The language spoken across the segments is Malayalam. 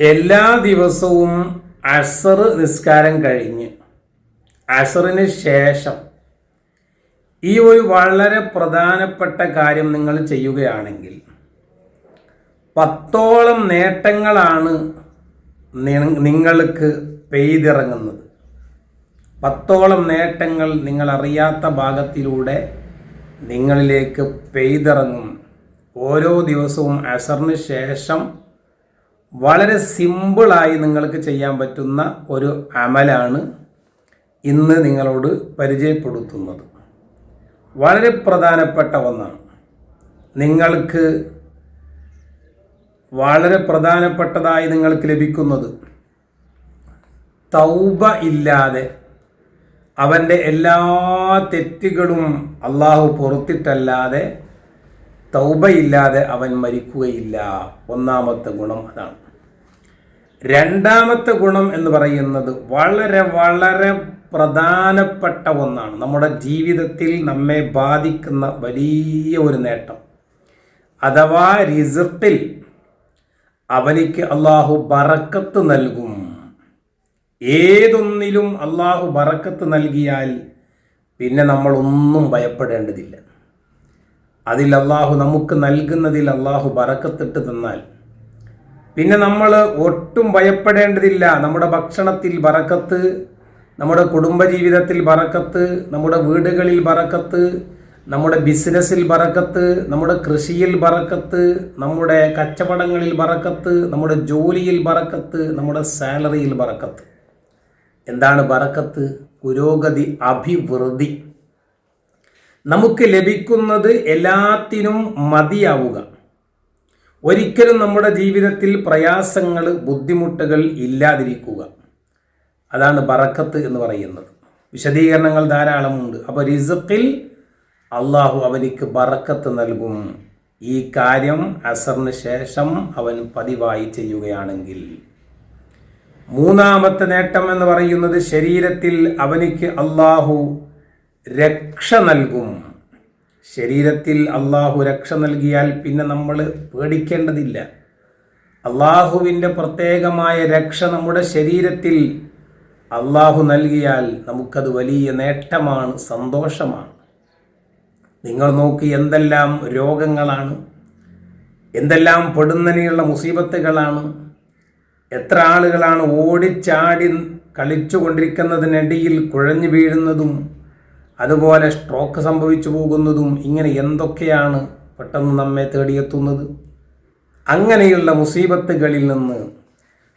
എല്ലാ ദിവസവും അസർ നിസ്കാരം കഴിഞ്ഞ് അസറിന് ശേഷം ഈ ഒരു വളരെ പ്രധാനപ്പെട്ട കാര്യം നിങ്ങൾ ചെയ്യുകയാണെങ്കിൽ പത്തോളം നേട്ടങ്ങളാണ് നിങ്ങൾക്ക് പെയ്തിറങ്ങുന്നത്. പത്തോളം നേട്ടങ്ങൾ നിങ്ങൾ അറിയാത്ത ഭാഗത്തിലൂടെ നിങ്ങളിലേക്ക് പെയ്തിറങ്ങും. ഓരോ ദിവസവും അസറിന് ശേഷം വളരെ സിമ്പിളായി നിങ്ങൾക്ക് ചെയ്യാൻ പറ്റുന്ന ഒരു അമലാണ് ഇന്ന് നിങ്ങളോട് പരിചയപ്പെടുത്തുന്നത്. വളരെ പ്രധാനപ്പെട്ട ഒന്നാണ്. നിങ്ങൾക്ക് വളരെ പ്രധാനപ്പെട്ടതായി നിങ്ങൾക്ക് ലഭിക്കുന്നത് തൗബ ഇല്ലാതെ അവന്റെ എല്ലാ തെറ്റുകളും അള്ളാഹു പുറത്തിട്ടല്ലാതെ തൗബയില്ലാതെ അവൻ മരിക്കുകയില്ല. ഒന്നാമത്തെ ഗുണം അതാണ്. രണ്ടാമത്തെ ഗുണം എന്ന് പറയുന്നത് വളരെ വളരെ പ്രധാനപ്പെട്ട ഒന്നാണ്. നമ്മുടെ ജീവിതത്തിൽ നമ്മെ ബാധിക്കുന്ന വലിയ ഒരു നേട്ടം. അഥവാ റിസർട്ടിൽ അവനിക്ക് അള്ളാഹു ബറക്കത്ത് നൽകും. ഏതൊന്നിലും അള്ളാഹു ബറക്കത്ത് നൽകിയാൽ പിന്നെ നമ്മളൊന്നും ഭയപ്പെടേണ്ടതില്ല. അതിൽ അള്ളാഹു നമുക്ക് നൽകുന്നതിൽ അള്ളാഹു ബറക്കത്തിട്ട് തന്നാൽ. പിന്നെ നമ്മൾ ഒട്ടും ഭയപ്പെടേണ്ടതില്ല. നമ്മുടെ ഭക്ഷണത്തിൽ ബറക്കത്ത് നമ്മുടെ കുടുംബജീവിതത്തിൽ ബറക്കത്ത് നമ്മുടെ വീടുകളിൽ ബറക്കത്ത് നമ്മുടെ ബിസിനസ്സിൽ ബറക്കത്ത് നമ്മുടെ കൃഷിയിൽ ബറക്കത്ത് നമ്മുടെ കച്ചവടങ്ങളിൽ ബറക്കത്ത് നമ്മുടെ ജോലിയിൽ ബറക്കത്ത് നമ്മുടെ സാലറിയിൽ ബറക്കത്ത്. എന്താണ് ബറക്കത്ത്? പുരോഗതി അഭിവൃദ്ധി. നമുക്ക് ലഭിക്കുന്നത് എല്ലാത്തിനും മതിയാവുക. ഒരിക്കലും നമ്മുടെ ജീവിതത്തിൽ പ്രയാസങ്ങൾ ബുദ്ധിമുട്ടുകൾ ഇല്ലാതിരിക്കുക. അതാണ് ബറക്കത്ത് എന്ന് പറയുന്നത്. വിശദീകരണങ്ങൾ ധാരാളമുണ്ട്. അപ്പോൾ റിസക്കിൽ അള്ളാഹു അവനിക്ക് ബറക്കത്ത് നൽകും. ഈ കാര്യം അസറിന് ശേഷം അവൻ പതിവായി ചെയ്യുകയാണെങ്കിൽ. മൂന്നാമത്തെ നേട്ടം എന്ന് പറയുന്നത് ശരീരത്തിൽ അവനിക്ക് അള്ളാഹു രക്ഷ നൽകും. ശരീരത്തിൽ അള്ളാഹു രക്ഷ നൽകിയാൽ പിന്നെ നമ്മൾ പേടിക്കേണ്ടതില്ല. അള്ളാഹുവിന്റെ പ്രത്യേകമായ രക്ഷ നമ്മുടെ ശരീരത്തിൽ അള്ളാഹു നൽകിയാൽ നമുക്കത് വലിയ നേട്ടമാണ് സന്തോഷമാണ്. നിങ്ങൾ നോക്കി എന്തെല്ലാം രോഗങ്ങളാണ് എന്തെല്ലാം പെടുന്നനെയുള്ള മുസീബത്തുകളാണ് എത്ര ആളുകളാണ് ഓടിച്ചാടി കളിച്ചുകൊണ്ടിരിക്കുന്നതിനിടയിൽ കുഴഞ്ഞു വീഴുന്നതും അതുപോലെ സ്ട്രോക്ക് സംഭവിച്ചു പോകുന്നതും ഇങ്ങനെ എന്തൊക്കെയാണ് പെട്ടെന്ന് നമ്മെ തേടിയെത്തുന്നത്? അങ്ങനെയുള്ള മുസീബത്തുകളിൽ നിന്ന്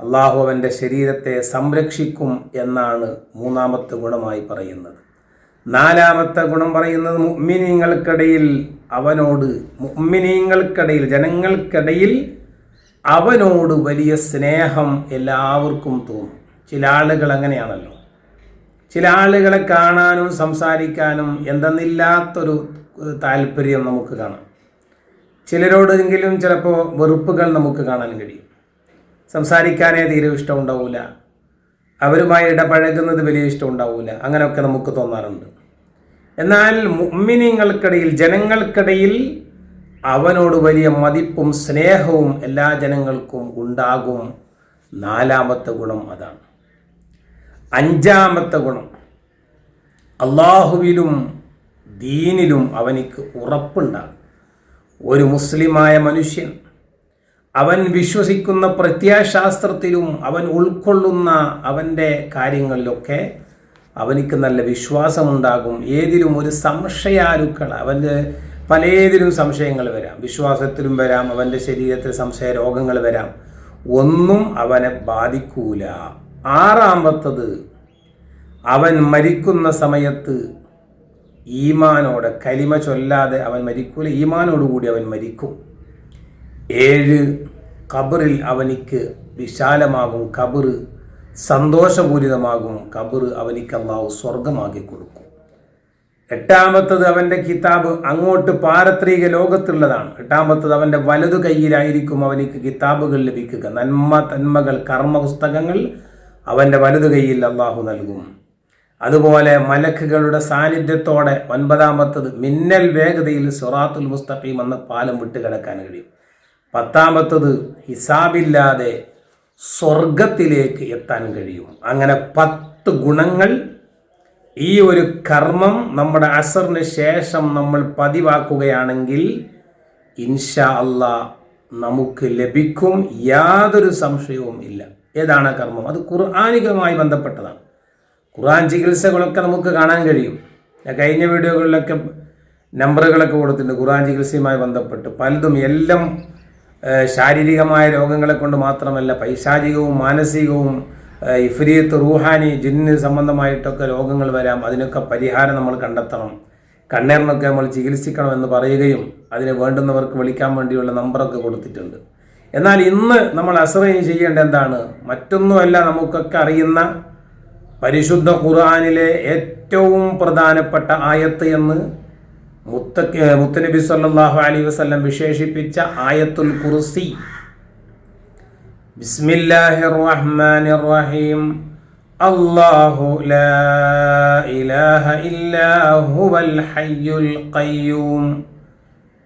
അള്ളാഹു അവന്റെ ശരീരത്തെ സംരക്ഷിക്കും എന്നാണ് മൂന്നാമത്തെ ഗുണമായി പറയുന്നത്. നാലാമത്തെ ഗുണം പറയുന്നത് മുഅ്മിനീങ്ങൾക്കിടയിൽ അവനോട് മുഅ്മിനീങ്ങൾക്കിടയിൽ ജനങ്ങൾക്കിടയിൽ അവനോട് വലിയ സ്നേഹം എല്ലാവർക്കും തോന്നും. ചില ആളുകൾ അങ്ങനെയാണല്ലോ. ചില ആളുകളെ കാണാനും സംസാരിക്കാനും എന്തെന്നില്ലാത്തൊരു താല്പര്യം നമുക്ക് കാണാം. ചിലരോടെങ്കിലും ചിലപ്പോൾ വെറുപ്പുകൾ നമുക്ക് കാണാൻ കഴിയും. സംസാരിക്കാനേ തീരെ ഇഷ്ടം ഉണ്ടാവില്ല അവരുമായി ഇടപഴകുന്നത് വലിയ ഇഷ്ടം ഉണ്ടാവില്ല അങ്ങനെയൊക്കെ നമുക്ക് തോന്നാറുണ്ട്. എന്നാൽ മുമ്മിനിങ്ങൾക്കിടയിൽ ജനങ്ങൾക്കിടയിൽ അവനോട് വലിയ മതിപ്പും സ്നേഹവും എല്ലാ ജനങ്ങൾക്കും ഉണ്ടാകും. നാലാമത്തെ ഗുണം അതാണ്. അഞ്ചാമത്തെ ഗുണം. അള്ളാഹുവിലും ദീനിലും അവനിക്ക് ഉറപ്പുണ്ടാകും. ഒരു മുസ്ലിമായ മനുഷ്യൻ അവൻ വിശ്വസിക്കുന്ന പ്രത്യാശാസ്ത്രത്തിലും അവൻ ഉൾക്കൊള്ളുന്ന അവന്റെ കാര്യങ്ങളിലൊക്കെ അവനിക്ക് നല്ല വിശ്വാസമുണ്ടാകും. ഏതിലും ഒരു സംശയാരുക്കൾ അവന്റെ പലതിലും സംശയങ്ങൾ വരാം. വിശ്വാസത്തിലും വരാം അവന്റെ ശരീരത്തിൽ സംശയ രോഗങ്ങൾ വരാം. ഒന്നും അവനെ ബാധിക്കൂല. ആറാമത്തത് അവൻ മരിക്കുന്ന സമയത്ത് ഈമാനോടെ കലിമ ചൊല്ലാതെ അവൻ മരിക്കൂല ഈമാനോടുകൂടി അവൻ മരിക്കും. ഏഴ് കബറിൽ അവനിക്ക് വിശാലമാകും കബറ് സന്തോഷപൂരിതമാകും കബറ് അവനിക്ക് അള്ളാഹു സ്വർഗമാക്കി കൊടുക്കും. എട്ടാമത്തത് അവന്റെ കിതാബ് അങ്ങോട്ട് പാരത്രിക ലോകത്തുള്ളതാണ്. എട്ടാമത്തത് അവന്റെ വലതു കൈയിലായിരിക്കും അവനിക്ക് കിതാബുകൾ ലഭിക്കുക. നന്മ തന്മകൾ കർമ്മ പുസ്തകങ്ങൾ അവന്റെ വലതു കൈയിൽ അള്ളാഹു നൽകും. അതുപോലെ മലക്കുകളുടെ സാന്നിധ്യത്തോടെ ഒൻപതാമത്തത് മിന്നൽ വേഗതയിൽ സുറാത്തുൽ മുസ്തഖീം എന്ന പാലം വിട്ടുകിടക്കാൻ കഴിയും. പത്താമത്തത് ഹിസാബില്ലാതെ സ്വർഗത്തിലേക്ക് എത്താൻ കഴിയും. അങ്ങനെ പത്ത് ഗുണങ്ങൾ ഈ ഒരു കർമ്മം നമ്മുടെ അസറിന് ശേഷം നമ്മൾ പതിവാക്കുകയാണെങ്കിൽ ഇൻഷാ അള്ളാ നമുക്ക് ലഭിക്കും. യാതൊരു സംശയവും ഇല്ല. ഏതാണ് കർമ്മം? അത് ഖുർആാനികമായി ബന്ധപ്പെട്ടതാണ്. ഖുർആൻ ചികിത്സകളൊക്കെ നമുക്ക് കാണാൻ കഴിയും. കഴിഞ്ഞ വീഡിയോകളിലൊക്കെ നമ്പറുകളൊക്കെ കൊടുത്തിട്ടുണ്ട് ഖുർആൻ ചികിത്സയുമായി ബന്ധപ്പെട്ട്. പലതും എല്ലാം ശാരീരികമായ രോഗങ്ങളെ കൊണ്ട് മാത്രമല്ല പൈശാചികവും മാനസികവും ഇഫ്രീത്ത് റൂഹാനി ജിന്ന് സംബന്ധമായിട്ടൊക്കെ രോഗങ്ങൾ വരാം. അതിനൊക്കെ പരിഹാരം നമ്മൾ കണ്ടെത്തണം. കണ്ണേറിനൊക്കെ നമ്മൾ ചികിത്സിക്കണം എന്ന് പറയുകയും അതിന് വേണ്ടുന്നവർക്ക് വിളിക്കാൻ വേണ്ടിയുള്ള നമ്പറൊക്കെ കൊടുത്തിട്ടുണ്ട്. എന്നാൽ ഇന്ന് നമ്മൾ അസറയും ചെയ്യേണ്ട എന്താണ്? മറ്റൊന്നുമല്ല നമുക്കൊക്കെ അറിയുന്ന പരിശുദ്ധ ഖുർആാനിലെ ഏറ്റവും പ്രധാനപ്പെട്ട ആയത്ത് എന്ന് മുത്ത മുത്തനബി സല്ലാഹു അലൈഹി വസ്ലം വിശേഷിപ്പിച്ച ആയത്തുൽ കുർസി. ബിസ്മില്ലാഹിർ റഹ്മാനിർ റഹീം അല്ലാഹു ലാ ഇലാഹ ഇല്ലാ ഹുവൽ ഹയ്യുൽ ഖയ്യൂം.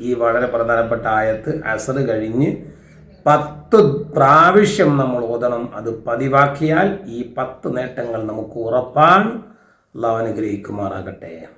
ഈ വളരെ പ്രധാനപ്പെട്ട ആയത്ത് അസർ കഴിഞ്ഞ് പത്ത് പ്രാവശ്യം നമ്മൾ ഓതണം. അത് പതിവാക്കിയാൽ ഈ പത്ത് നേട്ടങ്ങൾ നമുക്ക് ഉറപ്പാൻ അള്ളാഹ് അനുഗ്രഹിക്കുമാറാകട്ടെ.